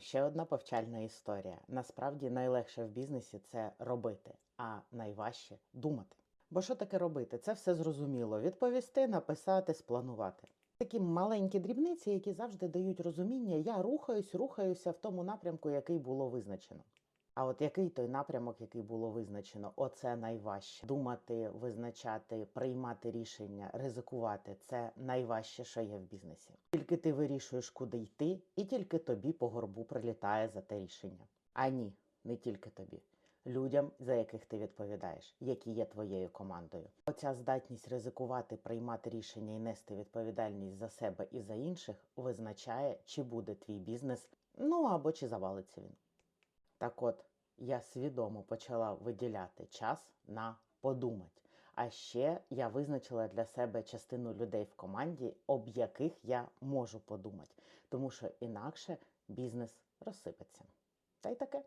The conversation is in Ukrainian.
Ще одна повчальна історія. Насправді найлегше в бізнесі це робити, а найважче думати. Бо що таке робити? Це все зрозуміло. Відповісти, написати, спланувати. Такі маленькі дрібниці, які завжди дають розуміння, я рухаюсь, рухаюся в тому напрямку, який було визначено. А от який той напрямок, який було визначено, оце найважче. Думати, визначати, приймати рішення, ризикувати це найважче, що є в бізнесі. Тільки ти вирішуєш, куди йти, і тільки тобі по горбу прилітає за те рішення. А ні, не тільки тобі. Людям, за яких ти відповідаєш, які є твоєю командою. Оця здатність ризикувати, приймати рішення і нести відповідальність за себе і за інших визначає, чи буде твій бізнес, ну або чи завалиться він. Так от, я свідомо почала виділяти час на подумать. А ще я визначила для себе частину людей в команді, об яких я можу подумати, тому що інакше бізнес розсипеться. Та й таке.